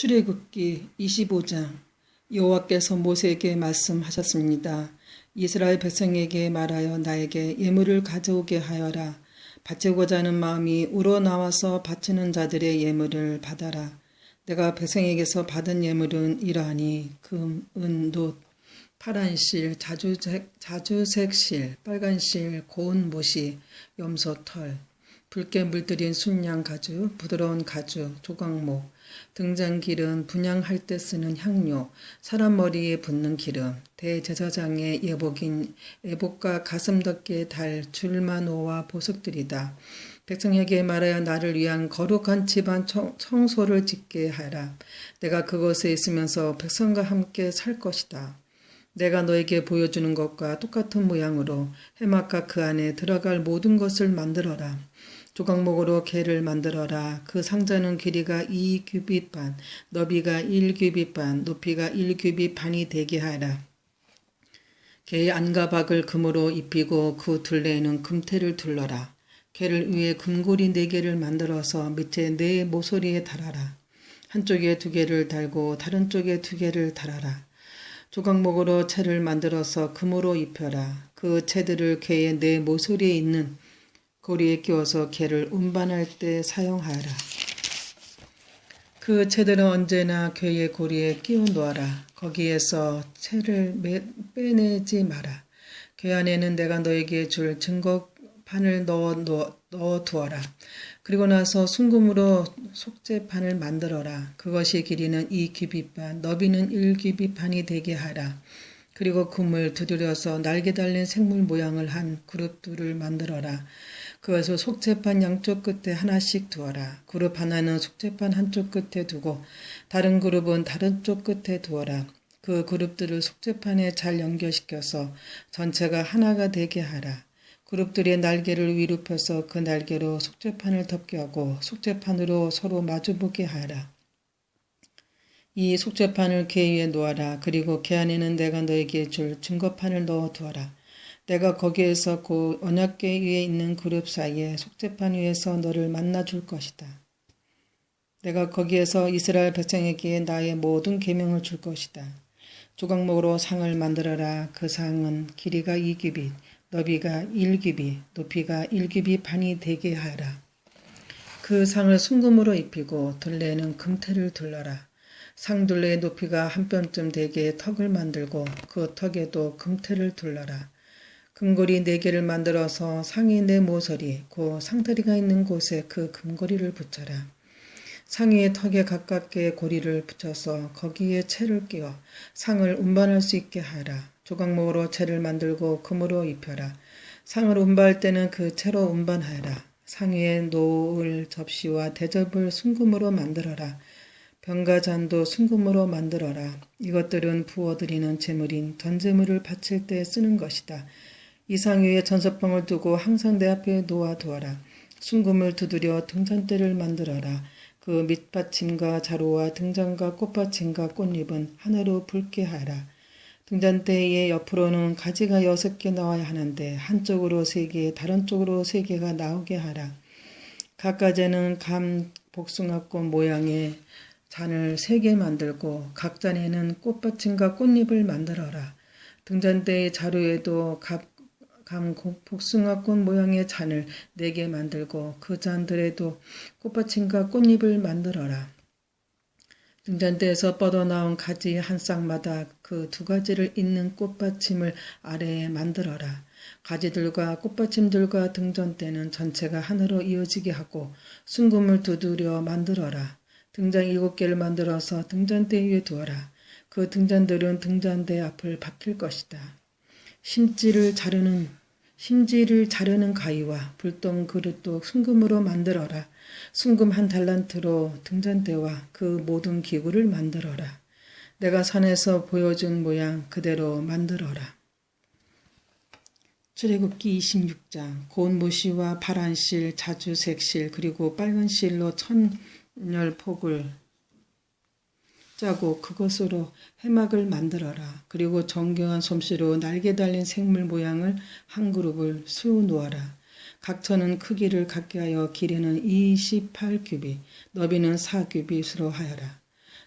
출애굽기 25장 여호와께서 모세에게 말씀하셨습니다. 이스라엘 백성에게 말하여 나에게 예물을 가져오게 하여라. 바치고자 하는 마음이 우러나와서 바치는 자들의 예물을 받아라. 내가 백성에게서 받은 예물은 이러하니 금, 은, 놋, 파란 실, 자주색, 자주색 실, 빨간 실, 고운 못이, 염소 털, 붉게 물들인 순양 가죽, 부드러운 가죽, 조각목, 등장 기름, 분양할 때 쓰는 향료, 사람 머리에 붓는 기름, 대제사장의 예복인 예복과 가슴 덮개 달 줄마노와 보석들이다. 백성에게 말하여 나를 위한 거룩한 집안 청소를 짓게 하라. 내가 그곳에 있으면서 백성과 함께 살 것이다. 내가 너에게 보여주는 것과 똑같은 모양으로 해막과 그 안에 들어갈 모든 것을 만들어라. 조각목으로 개를 만들어라. 그 상자는 길이가 2규빗 반, 너비가 1규빗 반, 높이가 1규빗 반이 되게 하라. 개의 안가박을 금으로 입히고 그 둘레에는 금태를 둘러라. 개를 위에 금고리 네 개를 만들어서 밑에 네 모서리에 달아라. 한쪽에 두 개를 달고 다른 쪽에 두 개를 달아라. 조각목으로 채를 만들어서 금으로 입혀라. 그 채들을 개의 네 모서리에 있는 고리에 끼워서 개를 운반할 때 사용하라. 그 채들은 언제나 괴의 고리에 끼워 놓아라. 거기에서 채를 빼내지 마라. 괴 안에는 내가 너에게 줄 증거판을 넣어, 넣어, 넣어 두어라. 그리고 나서 순금으로 속죄판을 만들어라. 그것이 길이는 2규빗반, 너비는 1규빗반이 되게 하라. 그리고 금을 두드려서 날개 달린 생물 모양을 한 그룹들을 만들어라. 그것을 속재판 양쪽 끝에 하나씩 두어라. 그룹 하나는 속재판 한쪽 끝에 두고 다른 그룹은 다른 쪽 끝에 두어라. 그 그룹들을 속재판에 잘 연결시켜서 전체가 하나가 되게 하라. 그룹들의 날개를 위로 펴서 그 날개로 속재판을 덮게 하고 속재판으로 서로 마주보게 하라. 이 속죄판을 개 위에 놓아라. 그리고 개 안에는 내가 너에게 줄 증거판을 넣어 두어라. 내가 거기에서 그 언약궤 위에 있는 그룹 사이에 속죄판 위에서 너를 만나 줄 것이다. 내가 거기에서 이스라엘 백성에게 나의 모든 계명을 줄 것이다. 조각목으로 상을 만들어라. 그 상은 길이가 2규빗, 너비가 1규빗, 높이가 1규빗 반이 되게 하라. 그 상을 순금으로 입히고 둘레에는 금태를 둘러라. 상둘레의 높이가 한 뼘쯤 되게 턱을 만들고 그 턱에도 금태를 둘러라. 금고리 네 개를 만들어서 상의 네 모서리, 그 상다리가 있는 곳에 그 금고리를 붙여라. 상의의 턱에 가깝게 고리를 붙여서 거기에 채를 끼워 상을 운반할 수 있게 하라. 조각목으로 채를 만들고 금으로 입혀라. 상을 운반할 때는 그 채로 운반하라. 상 위에 놓을 접시와 대접을 순금으로 만들어라. 병과 잔도 순금으로 만들어라. 이것들은 부어드리는 제물인 던제물을 바칠 때 쓰는 것이다. 이상 위에 전서병을 두고 항상 내 앞에 놓아두어라. 순금을 두드려 등잔대를 만들어라. 그 밑받침과 자루와 등잔과 꽃받침과 꽃잎은 하나로 붉게 하라. 등잔대의 옆으로는 가지가 여섯 개 나와야 하는데 한쪽으로 세 개, 다른 쪽으로 세 개가 나오게 하라. 각 가지는 감 복숭아꽃 모양의 잔을 세 개 만들고 각 잔에는 꽃받침과 꽃잎을 만들어라. 등잔대의 자루에도 각감 복숭아꽃 모양의 잔을 네 개 만들고 그 잔들에도 꽃받침과 꽃잎을 만들어라. 등잔대에서 뻗어나온 가지 한 쌍마다 그 두 가지를 잇는 꽃받침을 아래에 만들어라. 가지들과 꽃받침들과 등잔대는 전체가 하나로 이어지게 하고 순금을 두드려 만들어라. 등잔 일곱 개를 만들어서 등잔대 위에 두어라. 그 등잔들은 등잔대 앞을 박힐 것이다. 심지를 자르는 심지를 자르는 가위와 불똥 그릇도 순금으로 만들어라. 순금 한 달란트로 등잔대와 그 모든 기구를 만들어라. 내가 산에서 보여준 모양 그대로 만들어라. 출애굽기 26장 고운 모시와 파란 실, 자주색 실, 그리고 빨간 실로 천 열 폭을 짜고 그것으로 해막을 만들어라. 그리고 정교한 솜씨로 날개 달린 생물 모양을 한 그룹을 수 놓아라. 각 천은 크기를 갖게 하여 길이는 28규빗, 너비는 4규빗으로 하여라.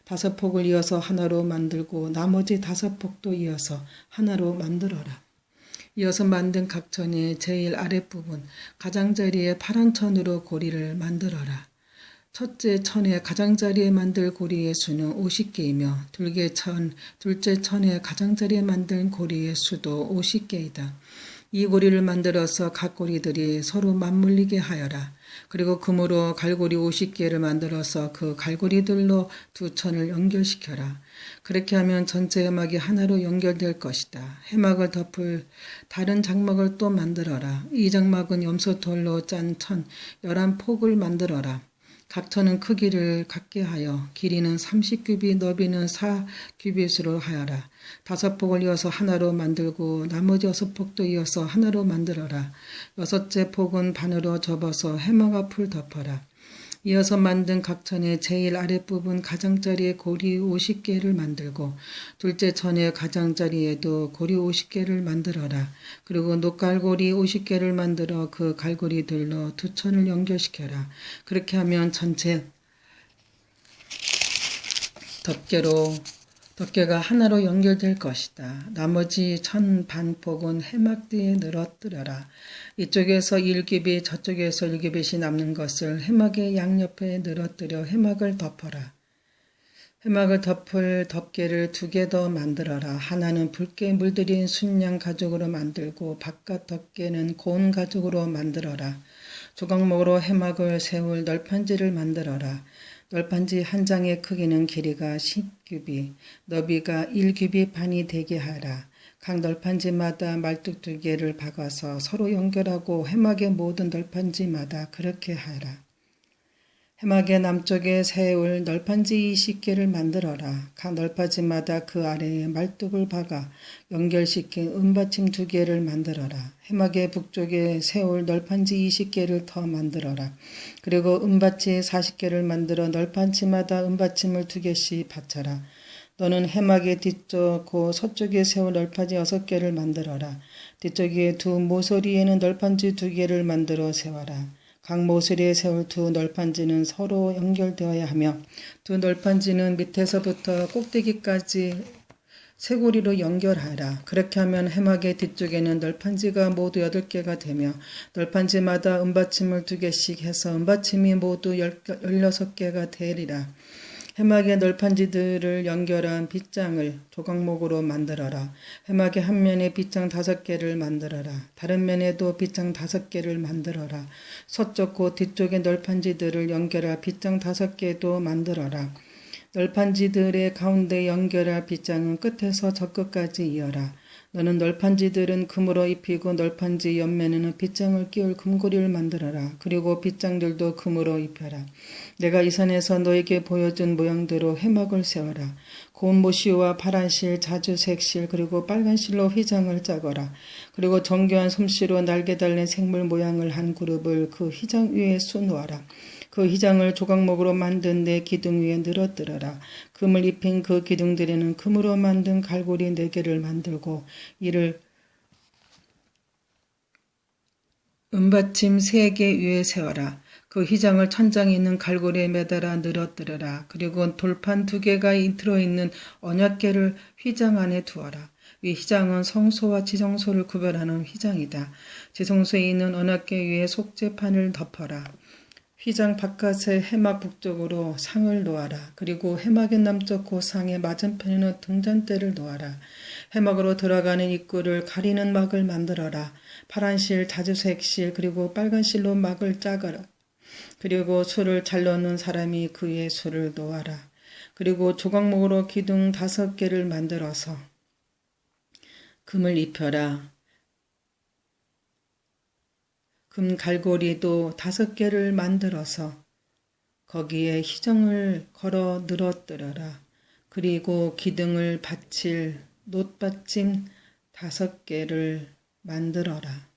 다섯 폭을 이어서 하나로 만들고 나머지 다섯 폭도 이어서 하나로 만들어라. 이어서 만든 각천의 제일 아랫부분 가장자리에 파란 천으로 고리를 만들어라. 첫째 천의 가장자리에 만들 고리의 수는 50개이며 둘째 천, 둘째 천의 가장자리에 만든 고리의 수도 50개이다. 이 고리를 만들어서 각 고리들이 서로 맞물리게 하여라. 그리고 금으로 갈고리 50개를 만들어서 그 갈고리들로 두 천을 연결시켜라. 그렇게 하면 전체 해막이 하나로 연결될 것이다. 해막을 덮을 다른 장막을 또 만들어라. 이 장막은 염소털로 짠 천, 열한 폭을 만들어라. 각 천은 크기를 같게 하여 길이는 30규빗, 너비는 4규빗으로 하여라. 다섯 폭을 이어서 하나로 만들고 나머지 여섯 폭도 이어서 하나로 만들어라. 여섯째 폭은 반으로 접어서 해막 앞을 덮어라. 이어서 만든 각천의 제일 아랫부분 가장자리에 고리 50개를 만들고 둘째 천의 가장자리에도 고리 50개를 만들어라. 그리고 녹갈고리 50개를 만들어 그 갈고리들로 두 천을 연결시켜라. 그렇게 하면 전체 덮개로 덮개가 하나로 연결될 것이다. 나머지 천 반폭은 해막 뒤에 늘어뜨려라. 이쪽에서 1규빗 저쪽에서 1규빗이 남는 것을 해막의 양옆에 늘어뜨려 해막을 덮어라. 해막을 덮을 덮개를 두 개 더 만들어라. 하나는 붉게 물들인 순양 가죽으로 만들고 바깥 덮개는 고운 가죽으로 만들어라. 조각목으로 해막을 세울 널판지를 만들어라. 널판지 한 장의 크기는 길이가 10규비, 너비가 1규비 반이 되게 하라. 각 널판지마다 말뚝 두 개를 박아서 서로 연결하고 해막의 모든 널판지마다 그렇게 하라. 해막의 남쪽에 세울 널판지 20개를 만들어라. 각 널판지마다 그 아래에 말뚝을 박아 연결시킨 은받침 두 개를 만들어라. 해막의 북쪽에 세울 널판지 20개를 더 만들어라. 그리고 은받치 40개를 만들어 널판지마다 은받침을 두 개씩 받쳐라. 너는 해막의 뒤쪽 그 서쪽에 세울 널판지 여섯 개를 만들어라. 뒤쪽에 두 모서리에는 널판지 두 개를 만들어 세워라. 각 모서리에 세울 두 널판지는 서로 연결되어야 하며 두 널판지는 밑에서부터 꼭대기까지 쇠고리로 연결하라. 그렇게 하면 해막의 뒤쪽에는 널판지가 모두 8개가 되며 널판지마다 은받침을 두 개씩 해서 은받침이 모두 16개가 되리라. 해막의 널판지들을 연결한 빗장을 조각목으로 만들어라. 해막의 한 면에 빗장 다섯 개를 만들어라. 다른 면에도 빗장 다섯 개를 만들어라. 서쪽 고 뒤쪽의 널판지들을 연결할 빗장 다섯 개도 만들어라. 널판지들의 가운데 연결할 빗장은 끝에서 저 끝까지 이어라. 너는 널판지들은 금으로 입히고 널판지 옆면에는 빗장을 끼울 금고리를 만들어라. 그리고 빗장들도 금으로 입혀라. 내가 이 산에서 너에게 보여준 모양대로 해막을 세워라. 고운 모시와 파란 실, 자주색 실, 그리고 빨간 실로 휘장을 짜거라. 그리고 정교한 솜씨로 날개 달린 생물 모양을 한 그룹을 그 휘장 위에 쏘놓아라. 그 휘장을 조각목으로 만든 내 기둥 위에 늘어뜨려라. 금을 입힌 그 기둥들에는 금으로 만든 갈고리 네 개를 만들고 이를 은받침 세 개 위에 세워라. 그 휘장을 천장에 있는 갈고리에 매달아 늘어뜨려라. 그리고 돌판 두 개가 들어있는 언약계를 휘장 안에 두어라. 이 휘장은 성소와 지성소를 구별하는 휘장이다. 지성소에 있는 언약계 위에 속죄판을 덮어라. 휘장 바깥의 해막 북쪽으로 상을 놓아라. 그리고 해막의 남쪽 고상의 맞은편에는 등잔대를 놓아라. 해막으로 들어가는 입구를 가리는 막을 만들어라. 파란 실, 자주색 실, 그리고 빨간 실로 막을 짜거라. 그리고 술을 잘 넣는 사람이 그의 술을 놓아라. 그리고 조각목으로 기둥 다섯 개를 만들어서 금을 입혀라. 금 갈고리도 다섯 개를 만들어서 거기에 희정을 걸어 늘어뜨려라. 그리고 기둥을 받칠 놋받침 다섯 개를 만들어라.